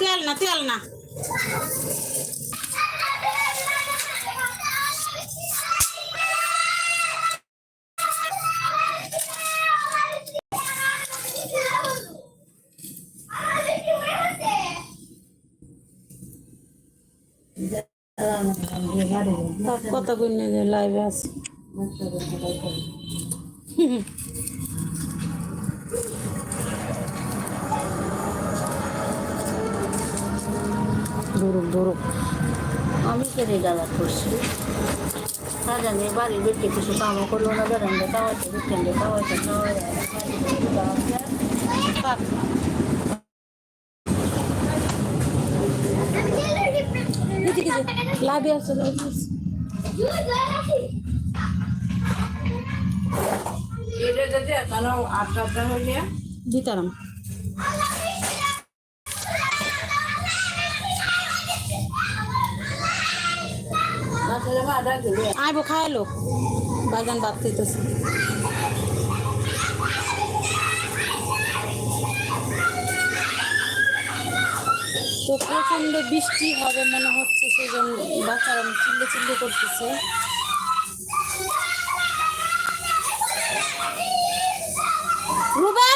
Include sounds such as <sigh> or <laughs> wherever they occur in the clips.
তেল না তেল না। কইনে যে লাইভে আছে? <laughs> ধরুক ধরুক আমি কেড়ে জ্বালা করছি তা জানি বাড়ি বেটে কিছু কাম করলো না বেড়ান খাওয়াইতে বেটেন খাওয়াইতে খাওয়াইতে থাক। এদিকে যে, লাইভে আছে লাইভে আছে এটা যদি এখনো আটটা আটটা হয়ে দিতারাম আইবো খাইলো। বাগান বাদ খাইতেছে তো প্রচণ্ড বৃষ্টি হবে মনে হচ্ছে, সেজন্য বাচ্চারা চিল্লে চিল্লে করতেছে। রুবেল!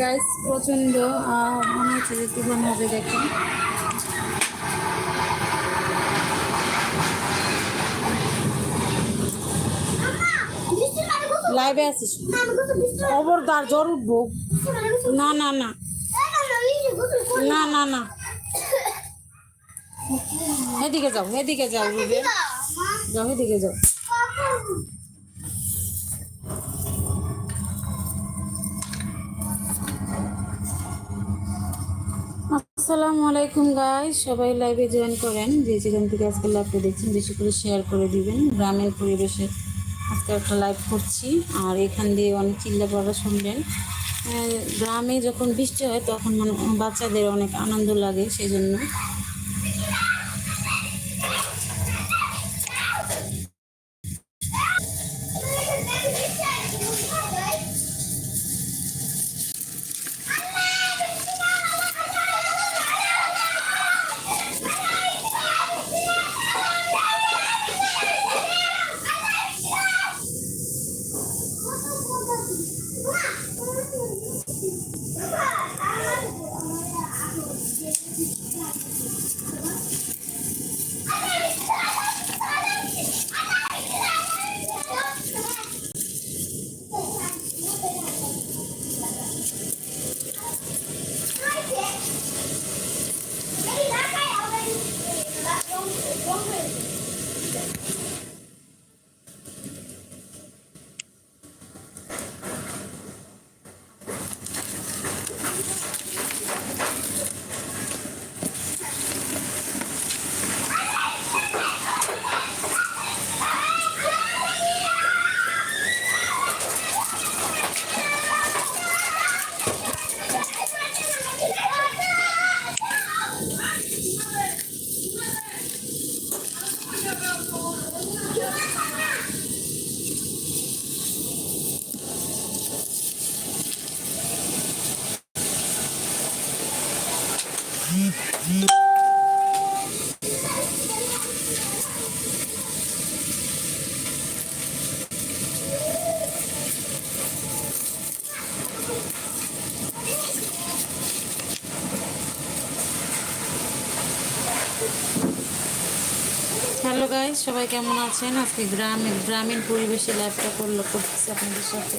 গাইস প্রচণ্ড মনে হচ্ছে যে তুফান হবে দেখেন লাইভে আছিস? খবরদার জ্বর উঠবো। না না না। না না না। এদিকে যাও এদিকে যাও যাও, এদিকে যাও। আসসালামু আলাইকুম গাই সবাই লাইভে জয়েন করেন। যে যেখান থেকে আজকে লাইভটা দেখছেন, বেশি করে শেয়ার করে দিবেন। গ্রামের পরিবেশে আজকে একটা লাইভ করছি। আর এখান দিয়ে অনেক চিল্লা পড়া শুনলেন গ্রামে যখন বৃষ্টি হয়, তখন মানে বাচ্চাদের অনেক আনন্দ লাগে সেই জন্য হ্যালো গাইস সবাই কেমন আছেন? আজকে গ্রামে গ্রামীণ পরিবেশে লাইভটা করল করতেছি আপনাদের সাথে।